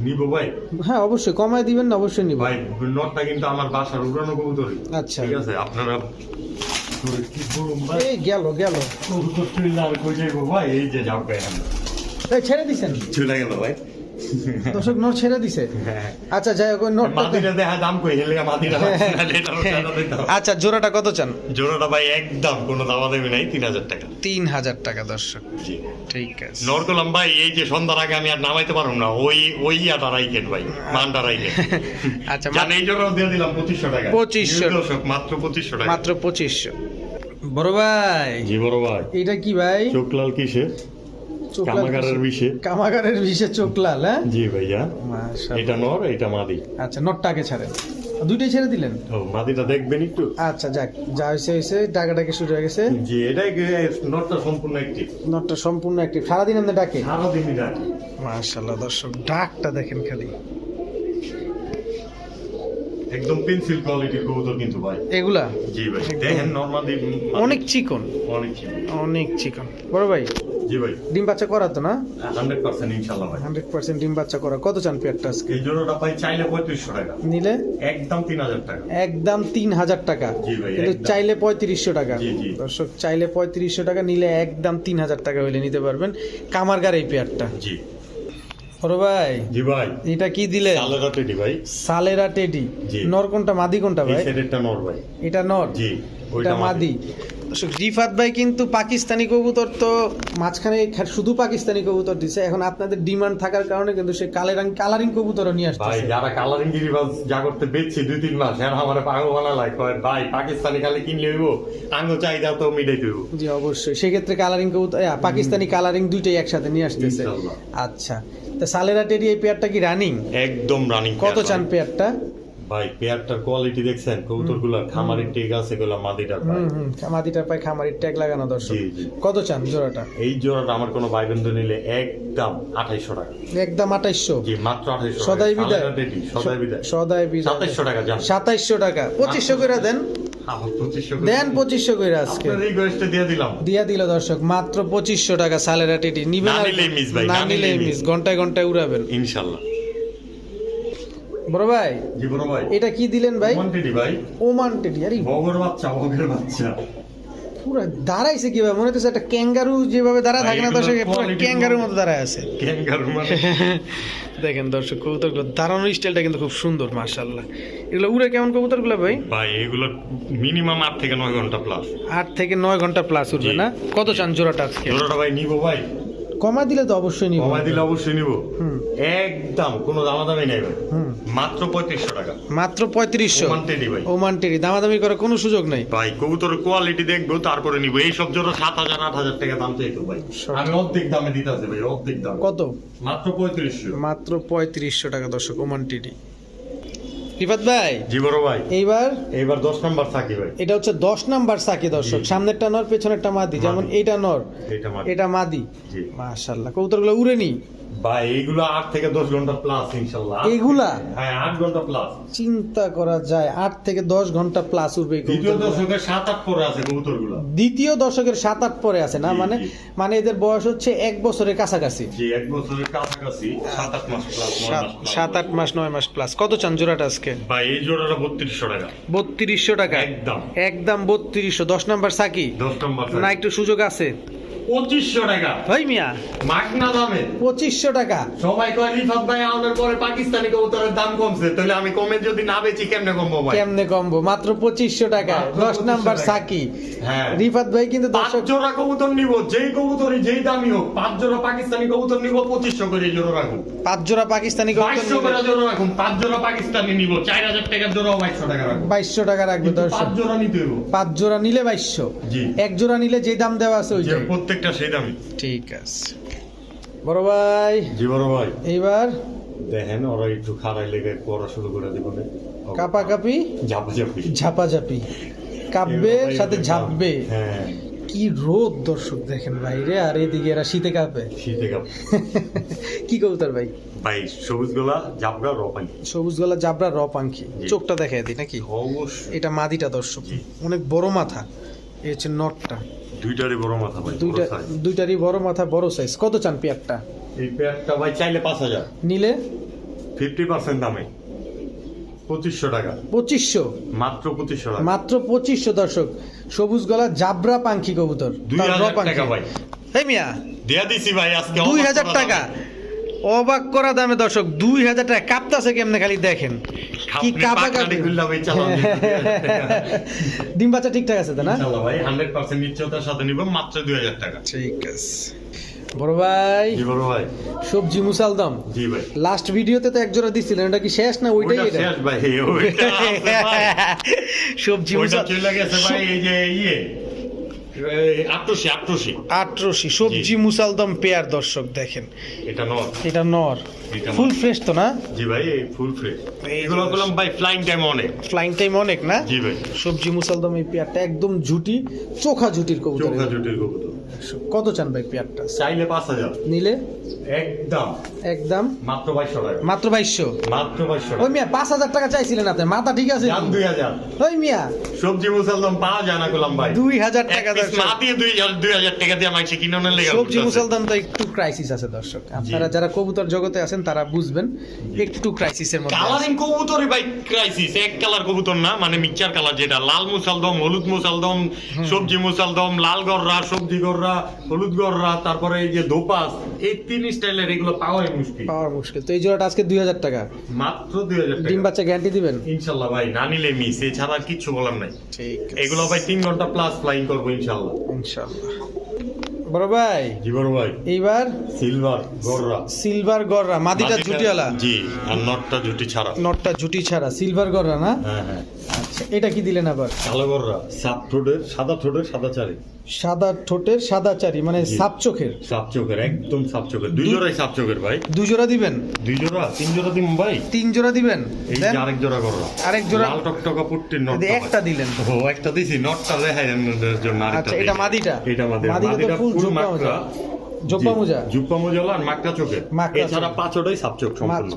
নিব ভাই? হ্যাঁ অবশ্যই। কমায় দিবেন না অবশ্যই নিব। ভাই নটটা কিন্তু আমার বাসার উড়ানো কবুতরই। আচ্ছা। ঠিক আছে আপনারা এই গেল গেল। কবুতর তুললে আর কই যাইবো ভাই এই যে যাও এখন। ছেড়ে দিছেন? চলে গেল ভাই। দর্শক নট ছেড়ে দিছে? হ্যাঁ। আচ্ছা যাই হোক দেখা দাম কই হেলে হবে। আচ্ছা জোড়াটা কত চান? জোড়াটা ভাই একদম কোনো দামা দেবে নাই তিন হাজার টাকা। তিন হাজার টাকা দর্শক। জি। ঠিক আছে। নর করলাম ভাই এই যে সন্ধ্যার আগে আমি আর নামাইতে পারব না ওই ওই ইয়াটা রাইকেন ভাই মানটা রাইকেন আচ্ছা জান এই জন্য দিয়ে দিলাম পঁচিশশো টাকা। 2500 মাত্র পঁচিশশো টাকা। মাত্র পঁচিশশো। বড় ভাই। জি বড় ভাই। এটা কি ভাই? চোখলাল কিসে চোখ লাল কামাগারের বিষে। কামাগারের বিষে চোখ লাল হ্যাঁ? জি ভাইয়া। মাশাআল্লাহ। এটা নর এটা মাদি। আচ্ছা নটটাকে ছাড়েন। দুইটাই ছেড়ে দিলেন? ও মাদিটা দেখবেন একটু। আচ্ছা যাক যা হয়েছে হয়েছে ডাকাডাকি শুরু হয়ে গেছে। জি এটাই নটটা সম্পূর্ণ একটি। নটটা সম্পূর্ণ একটি। সারাদিন আমরা ডাকে? সারাদিনই ডাকি। মাশাল্লাহ দর্শক ডাকটা দেখেন খালি। একদম পেন্সিল কোয়ালিটির কবুতর কিন্তু ভাই। এগুলা? জি ভাই। দেখেন নর্মালি অনেক চিকন। অনেক ছিল। অনেক চিকন। বড় ভাই জি ভাই। ডিম বাচ্চা করা তো না? হান্ড্রেড পার্সেন্ট ইনশাল্লাহ ভাই। হান্ড্রেড পার্সেন্ট ডিম বাচ্চা করা। কত চান পেয়ারটা আজকে? এই জোড়াটা ভাই চাইলে পঁয়ত্রিশশো টাকা। নিলে? একদম তিন হাজার টাকা। একদম তিন হাজার টাকা। জি ভাই, কিন্তু চাইলে পঁয়ত্রিশশো টাকা। জি, জি। দর্শক চাইলে পঁয়ত্রিশশো টাকা নিলে একদম তিন হাজার টাকা হইলে নিতে পারবেন কামারগার এই পেয়ারটা। জি। বড় ভাই। জি ভাই। এটা কি দিলে? আলাদা টেডি ভাই। সালেরা টেডি। নর কোনটা? মাদি কোনটা ভাই? সেটেরটা নর ভাই। এটা নর? জি ওইটা মাদি। রিফাত ভাই কিন্তু পাকিস্তানি কবুতর তো মাঝখানে শুধু পাকিস্তানি কবুতর দিছে। এখন আপনাদের ডিমান্ড থাকার কারণে কিন্তু সে কালেরাং কালারিং কবুতরও নিয়ে ভাই যারা কালারিং গিরিবাজ যা করতে বেচছি দুই তিন মাস এরা আমার পাগল বানালাই কয় ভাই পাকিস্তানি খালি কিনলে হইব আঙ্গ চাহিদা তো মিটাই জি অবশ্যই। সেক্ষেত্রে কালারিং কবুতর পাকিস্তানি কালারিং দুইটাই একসাথে নিয়ে আসতেছে। আচ্ছা। তা সালেরা টেডি এই পেয়ারটা কি রানিং একদম রানিং কত চান পেয়ারটা ভাই পেয়ারটার কোয়ালিটি দেখছেন? কবুতরগুলা খামারের টেক আছে গুলা মাদিটার হুম মাদিটার পায়ে খামারির ট্যাগ লাগানো দর্শক। কত চান জোড়াটা? এই জোড়াটা আমার কোনো ভাই বন্ধু নিলে একদম আঠাইশশো টাকা। একদম আঠাইশশো। জি মাত্র আঠাইশশো সদাই বিদায়। সদাই বিদায়। সদাই বিদায়। সাতাইশশো টাকা যান সাতাইশশো টাকা। পঁচিশশো করে দেন। দেন পঁচিশশো করে আজকে। দিয়ে দিল দর্শক মাত্র পঁচিশশো টাকা সালেরা আটিটি নিবেন না নিলে মিস ঘন্টায় ঘন্টায় উড়াবেন। ইনশাল্লাহ। বড় ভাই জি বড় ভাই। এটা কি দিলেন ভাই? কোয়ান্টিটি ভাই। ওমান টেডি আরে বগর বাচ্চা বগের বাচ্চা। পুরো দাঁড়াইছে কীভাবে? মনে হচ্ছে একটা ক্যাঙ্গারু যেভাবে দাঁড়া থাকে না দর্শক ক্যাঙ্গারুর মতো দাঁড়ায় আছে। ক্যাঙ্গারু মানে। [LAUGHS] দেখেন দর্শক কবুতরগুলো দাঁড়ানোর স্টাইলটা কিন্তু খুব সুন্দর মার্শাল্লাহ এগুলো উড়ে কেমন কবুতরগুলো ভাই? ভাই এগুলো মিনিমাম আট থেকে নয় ঘণ্টা প্লাস আট থেকে নয় ঘণ্টা প্লাস উঠবে না? কত চান জোড়াটা আজকে? জোড়াটা ভাই নিবো ভাই। কমা দিলে তো অবশ্যই নিব। কমা দিলে অবশ্যই নিব। একদম কোনো দামাদামি নাই ভাই। মাত্র পঁয়ত্রিশশো টাকা। মাত্র পঁয়ত্রিশশো? ওমান টেডি ভাই। ওমানটেরি দামাদামি করার কোনো সুযোগ নাই? ভাই কবুতরের কোয়ালিটি দেখব তারপরে নিব। এই সব জোড়া সাত হাজার আট হাজার টাকা দাম চাইতো ভাই। আমি অর্ধেক দামে দিতে আছে ভাই অর্ধেক দাম। কত? মাত্র পঁয়ত্রিশশো। মাত্র পঁয়ত্রিশশো টাকা দর্শক ওমান টিডি। রিফাত ভাই? জি বড় ভাই। এইবার? এইবার দশ নাম্বার সাকি ভাই। এটা হচ্ছে দশ নাম্বার সাকি দর্শক। সামনেরটা নর পেছনেরটা মাদি। যেমন। এইটা নর এটা মাদি। এটা মাদি। জি। মাশাআল্লাহ। কবুতরগুলো উড়েনি ভাই এইগুলো আট থেকে দশ ঘণ্টা প্লাস ইনশাল্লাহ। এইগুলা? হ্যাঁ আট ঘণ্টা প্লাস চিন্তা করা যায় আট থেকে দশ ঘণ্টা প্লাস উঠবে দ্বিতীয় দশকের সাত আট পরে আছে কবুতরগুলো দ্বিতীয় দশকের সাত আট পরে আছে না? মানে মানে এদের বয়স হচ্ছে এক বছরের কাছাকাছি। জি এক বছরের কাছাকাছি সাত আট মাস প্লাস সাত সাত আট মাস নয় মাস প্লাস কত চান জোড়াটা আজকে? ভাই এই জোড়াটা বত্রিশশো টাকা। বত্রিশশো টাকা? একদম। একদম বত্রিশশো। দশ নাম্বার সাকি? দশ নম্বর না একটু সুযোগ আছে? পঁচিশশো টাকা। ভাই মিয়া। মাগনা দামে। পঁচিশশো টাকা। সবাই কয় রিফাত ভাই পরে পাকিস্তানি কবুতরের দাম কমছে। তাহলে আমি কমে যদি না বেচি কেমনে কমবো ভাই? কেমনে কমবো? মাত্র পঁচিশশো টাকা। দশ নাম্বার সাকি। হ্যাঁ। রিফাত ভাই কিন্তু পাঁচ জোড়া কবুতর নিব যেই কবুতরই যেই হোক পাঁচ জোড়া পাকিস্তানি কবুতর নিব পঁচিশশো করে জোড়া রাখুন। পাঁচ জোড়া পাকিস্তানি কবুতর বাইশশো করে জোড়া রাখুন পাঁচ জোড়া পাকিস্তানি নিব চার হাজার টাকার জোড়া বাইশশো টাকা রাখুন বাইশশো টাকা রাখবে কিন্তু দর্শক। পাঁচ জোড়া নিতে পাঁচ জোড়া নিলে বাইশশো। জি। এক জোড়া নিলে যে দাম দেওয়া আছে ওই যে প্রত্যেকটা সেই দামি ঠিক আছে। বড় ভাই। জি বড় ভাই। এইবার? দেখেন ওরা একটু খারাই লেগে পড়া শুরু করে দিব কাপা কাপি ঝাপা ঝাপি ঝাপাঝাপি। কাঁপবে সাথে ঝাপবে। হ্যাঁ। কি রোদ দর্শক দেখেন বাইরে আর এদিকে এরা শীতে কাঁপে। শীতে কাপ। [LAUGHS] কি কবুতর ভাই? ভাই সবুজ গোলা জাবগা রপাই সবুজ গলা জাবরা র পাঙ্খি জি। চোখটা দেখাই দিই নাকি? অবশ্যই। এটা মাদিটা দর্শক। অনেক বড় মাথা। এই হচ্ছে নটটা। দুইটারই বড় মাথা ভাই দুইটা দুইটারই বড় মাথা বড় সাইজ কত চান পেয়ারটা? এই পেয়ারটা ভাই চাইলে পাঁচ হাজার। নিলে? ফিফটি পার্সেন্ট দামে। পঁচিশশো টাকা। পঁচিশশো? মাত্র পঁচিশশো টাকা। মাত্র পঁচিশশো দর্শক। সবুজ গলা জাবরা পাঙ্খি কবুতর। দুই হাজার টাকা ভাই। মিয়া দিয়া দিছি ভাই আজকে দুই হাজার টাকা। অবাক করা দামে দর্শক দুই হাজার টাকা কাঁপতাছে কেমনে খালি দেখেন। কি কাপা চালান [LAUGHS] ডিম বাচ্চা ঠিকঠাক আছে না? ভাই হান্ড্রেড পার্সেন্ট নিশ্চয়তার সাথে নিব মাত্র দুই হাজার টাকা। ঠিক আছে। বড় ভাই বড় ভাই। সবজি মুসালদম জি ভাই। লাস্ট ভিডিওতে তো এক জোড়া দিছিলেন ওটা কি শেষ না ওইটাই ওইটা এটা? শেষ ভাই। [LAUGHS] সবজি মুসাল চলে গেছে ভাই এই যে ইয়ে। আটরশি সবজি মুসালদম পেয়ার দর্শক দেখেন। এটা নর। এটা নর। ফুল ফ্রেশ তো না? জি ভাই ফুল ফ্রেশ। এগুলো বললাম ভাই ফ্লাইং টাইম অনেক। ফ্লাইং টাইম অনেক না? জি ভাই। সবজি মুসালদম এই পেয়ারটা একদম ঝুটি চোখা ঝুটির কবুতর চোখা ঝুটির কবুতর। কত চান ভাই পেয়ারটা? চাইলে পাঁচ হাজার। নিলে? একদম। একদম? মাত্র বাইশশো টাকা। মাত্র বাইশশো? মাত্র বাইশশো ওই মিয়া পাঁচ হাজার টাকা চাইছিলেন আপনি। মাথা ঠিক আছে? দুই হাজার। ওই মিয়া। সবজি মুসালদম পাওয়া যায় না করলাম ভাই। দুই হাজার টাকা দর্শক। দিয়ে দুই দুই হাজার টাকা দিয়ে মাইছে লেগে সবজি তো একটু ক্রাইসিস আছে দর্শক। আপনারা যারা কবুতর জগতে আছেন তারা বুঝবেন একটু ক্রাইসিসের মধ্যে। কালারিং কবুতরই ভাই ক্রাইসিস এক কালার কবুতর না মানে মিক্সচার কালার যেটা। লাল মুসালদম হলুদ মুসালদম সবজি মুসালদম লাল গররা সবজি গররা হলুদ গররা তারপরে এই যে দোপাস এই তিন স্টাইলের এগুলো পাওয়াই মুশকিল। পাওয়া মুশকিল। তো এই জোড়াটা আজকে দুই হাজার টাকা। মাত্র দুই হাজার ডিম বাচ্চা গ্যারান্টি দিবেন? ইনশাল্লাহ ভাই না নিলে মিস এছাড়া কিচ্ছু বলার নাই। ঠিক এগুলো ভাই তিন ঘণ্টা প্লাস ফ্লাইং করব ইনশাল্লাহ। ইনশাআল্লাহ বড় ভাই জীবন ভাই। এইবার? সিলভার গররা। সিলভার গররা। মাদিটা ঝুটিওয়ালা জি আর নটটা জুটি ছাড়া। নটটা ঝুটি ছাড়া। সিলভার গররা না? হ্যাঁ হ্যাঁ। আচ্ছা এটা কি দিলেন আবার? কালো গররা সাপ ঠোঁটের সাদা ঠোঁটের সাদা চারি। সাদা ঠোঁটের সাদা চারি মানে সাপ চোখের? সাপ চোখের একদম সাপ চোখের। দুই জোড়াই সাপ চোখের ভাই। দুই জোড়া দিবেন? দুই জোড়া তিন জোড়া দিম ভাই। তিন জোড়া দিবেন? এই যে আরেক জোড়া গররা। আরেক জোড়া- লাল টকটকা পুট্টির নট একটা দিলেন। ও একটা দিছি নটটা দেখাই জন্য আরেকটা আচ্ছা এটা মাদিটা। এটা মাদি মাদিটা ফুল ফুল মাকড়া মোজা? জোপা মোজা আর মাকড়া মাকড়া এছাড়া পাঁচটাই সাপ চোখ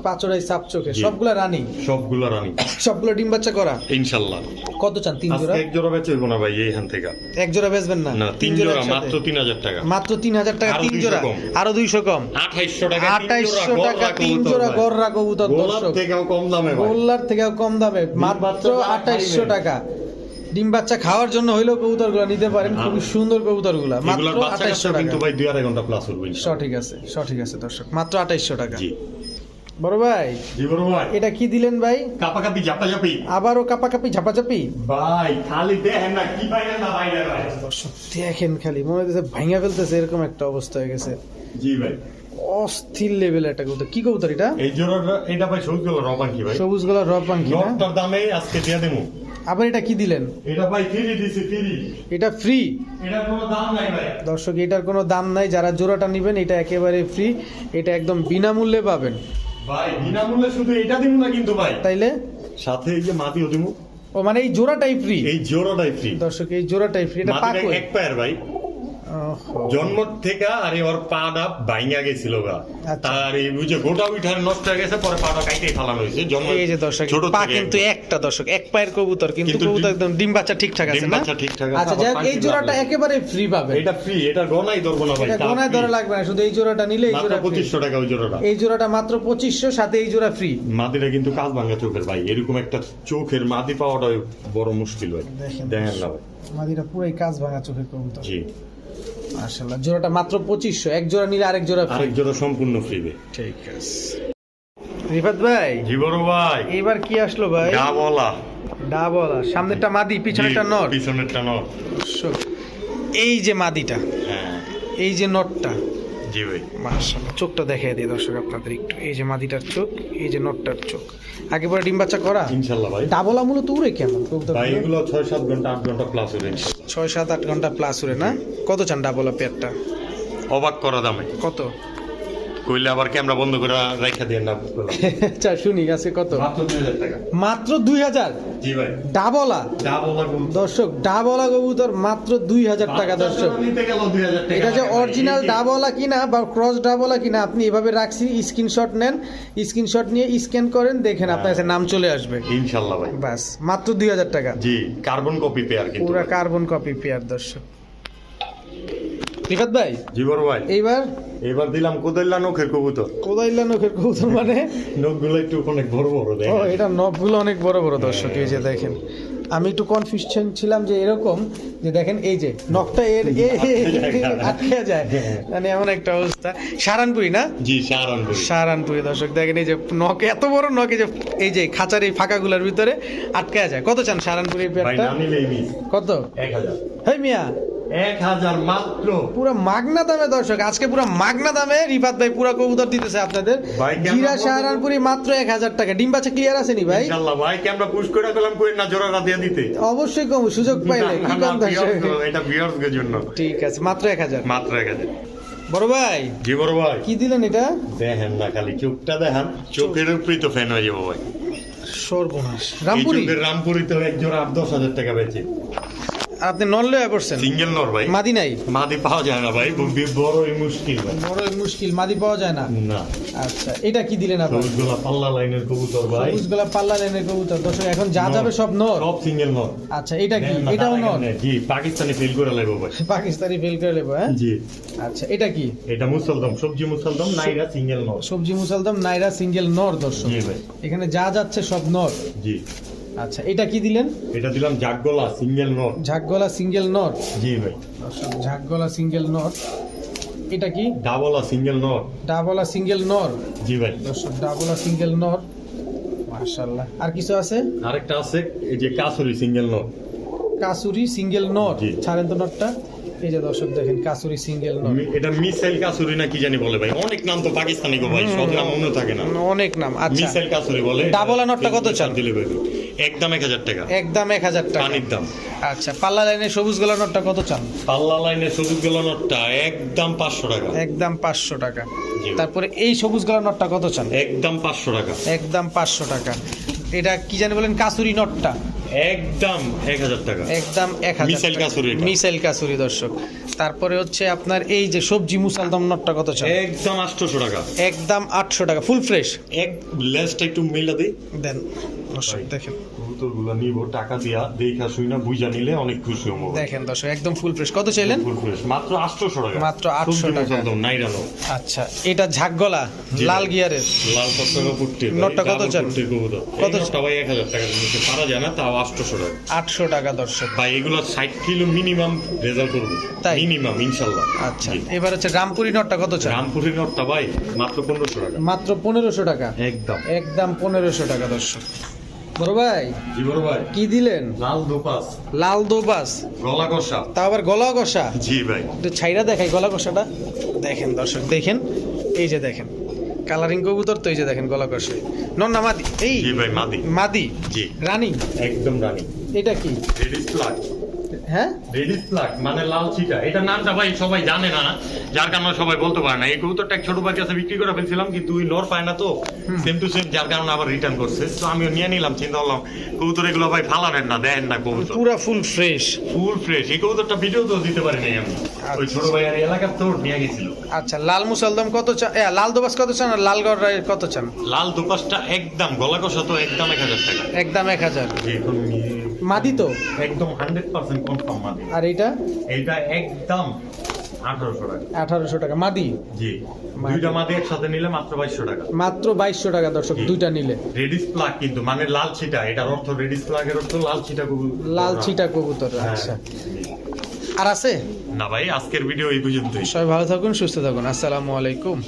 পাঁচড়াই সাপ চোখে। সবগুলা রানিং? সবগুলো রানি। সবগুলো ডিম বাচ্চা করা? ইনশাল্লাহ। কত চান তিন জোড়া? এক জোড়া বেচে হইব না ভাই এইখান থেকে। এক জোড়া বেচবেন না? না তিন জোড়া মাত্র তিন হাজার টাকা। মাত্র তিন হাজার টাকা তিন জোড়া। আরও দুইশো কম। আঠাইশশো টাকা তিন আঠাইশশো জোড়া টাকা গররা তিন জোড়া কবুতর গোলাপ দর্শক। থেকেও কম দামে ভাই। গোল্লার থেকেও কম দামে। মাত্র বাচ্চা যারা আঠাইশশো খাইবে। টাকা। ডিম বাচ্চা খাওয়ার জন্য হইলেও কবুতরগুলা নিতে পারেন হ্যাঁ। খুবই সুন্দর কবুতরগুলা মাত্র টাকা। কিন্তু ভাই আড়াই ঘণ্টা প্লাস সঠিক আছে সঠিক আছে দর্শক মাত্র আঠাইশশো টাকা। জি। বড় ভাই জি বড় ভাই। এটা কি দিলেন ভাই? কাপাকাপি ঝাপাঝাপি আবারও কাপাকাপি ঝাপাঝাপি? ভাই খালি দেখেন না কি না ভাই দর্শক দেখেন খালি মনে হচ্ছে ভাঙা ফেলতেছে এরকম একটা অবস্থা হয়ে গেছে। জি ভাই। অস্থির লেভেল একটা কবুতর। কি কবুতর এটা? এই জোড়াটা এটা ভাই সবুজ গেল রবান ভাই। সবুজ পাঙ্কি দামে আজকে দিয়ে দেবো। আবার এটা কি দিলেন? এটা ভাই ফ্রি দিছি? ফ্রি এটা ফ্রি এটা কোনো দাম নাই ভাই। দর্শক এটার কোনো দাম নাই। যারা জোড়াটা নেবেন এটা একেবারে ফ্রি এটা একদম বিনামূল্যে পাবেন। ভাই বিনামূল্যে শুধু এটা দিব না কিন্তু ভাই? তাইলে? সাথে এই যে মাটি দিমু। ও মানে এই জোড়াটাই ফ্রি এই জোড়াটাই ফ্রি দর্শক এই জোড়াটাই ফ্রি এটা পাকো এক পায়ের ভাই। জন্ম থেকে আরে ওর পাটা ভাঙা গেছিল গা। আচ্ছা। তার এই বুঝে গোটা উঠার নষ্ট হয়ে গেছে পরে পাটা কাইতেই ফালানো হয়েছে। জন্ম এই যে দর্শক ছোট পা কিন্তু একটা দর্শক এক পায়ের কবুতর কিন্তু কবুতর একদম ডিম বাচ্চা ঠিকঠাক আছে না? বাচ্চা ঠিকঠাক আছে, আচ্ছা যাক এই জোড়াটা একেবারে ফ্রি পাবে এটা ফ্রি এটা গনাই ধরবো না ভাই এটা ধরা লাগবে না শুধু এই জোড়াটা নিলে এই জোড়া free। পঁচিশশো টাকা ওই জোড়াটা। এই জোড়াটা মাত্র পঁচিশশো সাথে এই জোড়া ফ্রি মাদিটা কিন্তু কাজ ভাঙা চোখের ভাই এরকম একটা চোখের মাদি পাওয়াটা বড় মুশকিল ভাই। দেখেন। না ভাই। মাদিরা পুরাই কাজ ভাঙা চোখের কবুতর। জি। মাশাআল্লাহ। জোড়াটা মাত্র পঁচিশশো। এক জোড়া নিলে আরেক জোড়া ফ্রি আরেক জোড়া সম্পূর্ণ ফ্রি বে। ঠিক আছে। রিফাত ভাই জি বড় ভাই। এইবার কি আসলো ভাই? ডাবলা ডাবলা সামনেরটা মাদি পিছনেরটা নট। পিছনেরটা নট। এই যে মাদিটা হ্যাঁ। এই যে নটটা জি ভাই। মাশাআল্লাহ চোখটা দেখাই দিই দর্শক আপনাদের একটু। এই যে মাদিটার চোখ এই যে নটটার চোখ। আগে পরে ডিম বাচ্চা করা? ইনশাআল্লাহ ভাই। ডাবলা মূলত উড়ে কেমন? ভাই এগুলো ছয় সাত ঘণ্টা 8 ঘণ্টা প্লাস ইনশাল্লাহ। ছয় সাত আট ঘণ্টা প্লাস উড়ে না? কত চান ডাবলা পেটটা? অবাক করা দামে। কত? কইলে আবার ক্যামেরা বন্ধ করে রাইখা দিয়ে না আচ্ছা [LAUGHS] শুনি কত? মাত্র দুই হাজার টাকা। মাত্র দুই হাজার? জি ভাই। ডাবলা? ডাবলা দর্শক ডাবলা কবুতর মাত্র দুই হাজার টাকা দর্শক। নিতে গেল দুই হাজার টাকা। এটা যে অরিজিনাল ডাবলা কিনা বা ক্রস ডাবলা কিনা আপনি এভাবে রাখছি স্ক্রিনশট নেন স্ক্রিনশট নিয়ে স্ক্যান করেন দেখেন আপনার কাছে নাম চলে আসবে। ইনশাল্লাহ ভাই। বাস মাত্র দুই হাজার টাকা। জি কার্বন কপি পেয়ার কিন্তু পুরা কার্বন কপি পেয়ার দর্শক। রিফাত ভাই? ভাই। এইবার? এবার দিলাম কোদাইল্লা নখের কবুতর। কোদাইল্লা নখের কবুতর মানে? নখগুলো একটু অনেক বড় বড় ও এটা নখগুলো অনেক বড় বড় দর্শক এই যে দেখেন। আমি একটু কনফিউশন ছিলাম যে এরকম যে দেখেন এই যে নখটা এর আটকে যায় মানে এমন একটা অবস্থা। সারানপুরি না? জি সারানপুরি। সারানপুরি দর্শক দেখেন এই যে নখ এত বড় নখ এই যে এই যে খাঁচার এই ফাঁকাগুলোর ভিতরে আটকে যায় কত চান সারানপুরি কত? এক হাজার। মিয়া এক হাজার মাত্র। পুরো মাগনা দামে দর্শক। আজকে পুরো মাগনা দামে রিফাত ভাই পুরো কবুতর দিতেছে আপনাদের। ভাই, কেন জিরা আপনাদের- সাহারানপুরি মাত্র এক হাজার টাকা। ডিম বাচ্চা ক্লিয়ার আছে নি ভাই? ইনশাল্লাহ ভাই ক্যামেরা পুশ করে গেলাম কই না? জোড়াটা দিয়ে দিতে। অবশ্যই কম সুযোগ পাইলে কি না, না, কম দর্শক? এটা ভিউয়ার্স এর জন্য। ঠিক আছে মাত্র এক হাজার। মাত্র এক হাজার। বড় ভাই জি বড় ভাই। কি দিলেন এটা? দেখেন না খালি চোখটা দেখান। চোখের উপরেই তো ফ্যান হয়ে যাব ভাই। সর্বনাশ। রামপুরি? রামপুরি তো এক জোড়া আট দশ হাজার টাকা বেচে। আপনি নন লয়ে পড়ছেন। সিঙ্গেল নর ভাই। মাদি নাই? মাদি পাওয়া যায় না ভাই বড়ই মুশকিল ভাই। বড় মুশকিল মাদি পাওয়া যায় না? না। আচ্ছা এটা কি দিলেন আপনি? সবুজগুলা পাল্লা লাইনের কবুতর ভাই। সবুজ গোলা পাল্লা লাইনের কবুতর। দর্শক এখন যা যাবে সব নর সব সিঙ্গেল নর আচ্ছা এটা কি? এটাও নর জি পাকিস্তানি ফেল করে লাগবো ভাই। পাকিস্তানি ফেল করে নেব হ্যাঁ? জি। আচ্ছা এটা কি? এটা মুসলদম সবজি মুসলদম নাইরা সিঙ্গেল নর সবজি মুসালদম নাইরা সিঙ্গেল নর দর্শক। জি ভাই। এখানে যা যাচ্ছে সব নর জি। আচ্ছা এটা কি দিলেন? এটা দিলাম জাগগলা সিঙ্গেল নট। ঝাকগলা সিঙ্গেল নট? জি ভাই। ঝাকগলা সিঙ্গেল নট। এটা কি? ডাবলা সিঙ্গেল নট। ডাবলা সিঙ্গেল নট? জি ভাই। দর্শক ডাবলা সিঙ্গেল নট। মাশাআল্লাহ। আর কিছু আছে? আরেকটা আছে এই যে কাসুরি সিঙ্গেল নট। কাসুরি সিঙ্গেল নট। ছাড়েন তো নটটা। এই যে দর্শক দেখেন কাসুরি সিঙ্গেল এটা মিসাইল কাসুরি না কি জানি বলে ভাই? অনেক নাম তো পাকিস্তানি গো ভাই সব নাম মনে থাকে না। অনেক নাম আচ্ছা। মিসাইল কাসুরি বলে ডাবলা নটটা কত চান? দিলে ভাই একদম এক হাজার টাকা। একদম এক হাজার টাকা। পানির দাম। আচ্ছা পাল্লা লাইনের সবুজ গোলা নটটা কত চান? পাল্লা লাইনে সবুজ গেল নটটা একদম পাঁচশো টাকা। একদম পাঁচশো টাকা। তারপরে এই সবুজ গোলা নটটা কত চান? একদম পাঁচশো টাকা। একদম পাঁচশো টাকা। এটা কি জানি বলেন কাসুরি নটটা। একদম এক হাজার টাকা। একদম এক হাজার মিসাইল কাসুরি। মিসাইল কাসুরি দর্শক। তারপরে হচ্ছে আপনার এই যে সবজি মুসালদম নটটা কত চান? একদম আটশোশো টাকা। একদম আটশো টাকা ফুল ফ্রেশ। এক লেসটা একটু মিলা দিই। দেন দর্শক দেখেন। নিব টাকা দিয়া দেখা শুই না বুঝা নিলে অনেক খুশি হব। দেখেন দর্শক একদম ফুল ফ্রেশ কত চাইলেন? ফুল ফ্রেশ মাত্র আটশোশো টাকা। মাত্র 800 টাকা। আচ্ছা এটা ঝাকগলা। লাল গিয়ারের? লাল পতাকা পুট্টি। নটটা কত চান? কত সবাই এক হাজার টাকা নিচে পারা যায় না তাও আটশোশো টাকা। আটশো টাকা দর্শক। ভাই এগুলো ষাট কিলো মিনিমাম রেজাল্ট করব? মিনিমাম আচ্ছা এবার হচ্ছে রামপুরি নটটা কত চান? রামপুরের নটটা ভাই মাত্র পনেরোশো টাকা। মাত্র পনেরোশো টাকা? একদম। একদম পনেরোশো টাকা দর্শক। বড় ভাই? জি বড় ভাই। কি দিলেন? লাল দোপাস। লাল দোপাস। গলা কষা। তা আবার গলা কষা? জি ভাই। একটু ছাইরা দেখাই গলা কষাটা। দেখেন দর্শক দেখেন। এই যে দেখেন। কালারিং কবুতর তো এই যে দেখেন গলা কষে। নন না মাদি। এই জি ভাই মাদি। মাদি। জি। রানী? একদম রানি। এটা কি? রেডিস ফ্লাগ হ্যাঁ? রেডিস মানে লাল চিটা এটা নামটা ভাই সবাই জানে না যার কারণে সবাই বলতে পারে না। এই কবুতরটা ছোট ভাই কাছে বিক্রি করে ফেলছিলাম কিন্তু ওই নর পায় না তো। সেম টু সেম যার কারণে আবার রিটার্ন করছে। তো আমিও নিয়ে নিলাম চিন্তা করলাম কবুতর এগুলো ভাই ফালানেন না দেন না কবুতর। পুরা ফুল ফ্রেশ ফুল ফ্রেশ এই কবুতরটা ভিডিও তো দিতে পারি নাই আমি। ওই ছোট ভাইয়ের এলাকার তোর নিয়ে গেছিল। আচ্ছা লাল মুসালদম কত চান লাল দোবাস কত চান আর লাল গড় কত চান? লাল দুপাশটা একদম গলা কষা তো একদম এক হাজার টাকা। একদম এক হাজার। মাদি তো? একদম হান্ড্রেড পার্সেন্ট কনফার্ম মাদি। আর এইটা? এইটা একদম আঠারোশো টাকা। আঠারোশো টাকা। মাদি? জি। দুইটা মাদি একসাথে নিলে মাত্র বাইশশো টাকা। মাত্র বাইশশো টাকা দর্শক দুইটা নিলে। রেডিস প্লাগ কিন্তু মানে লাল ছিটা এটার অর্থ রেডিস প্লাগের অর্থ লাল ছিটা কবুতর। লাল ছিটা কবুতর হ্যাঁ। আচ্ছা। আর আছে? না ভাই আজকের ভিডিও এই পর্যন্তই। সবাই ভালো থাকুন সুস্থ থাকুন। আসসালামু আলাইকুম।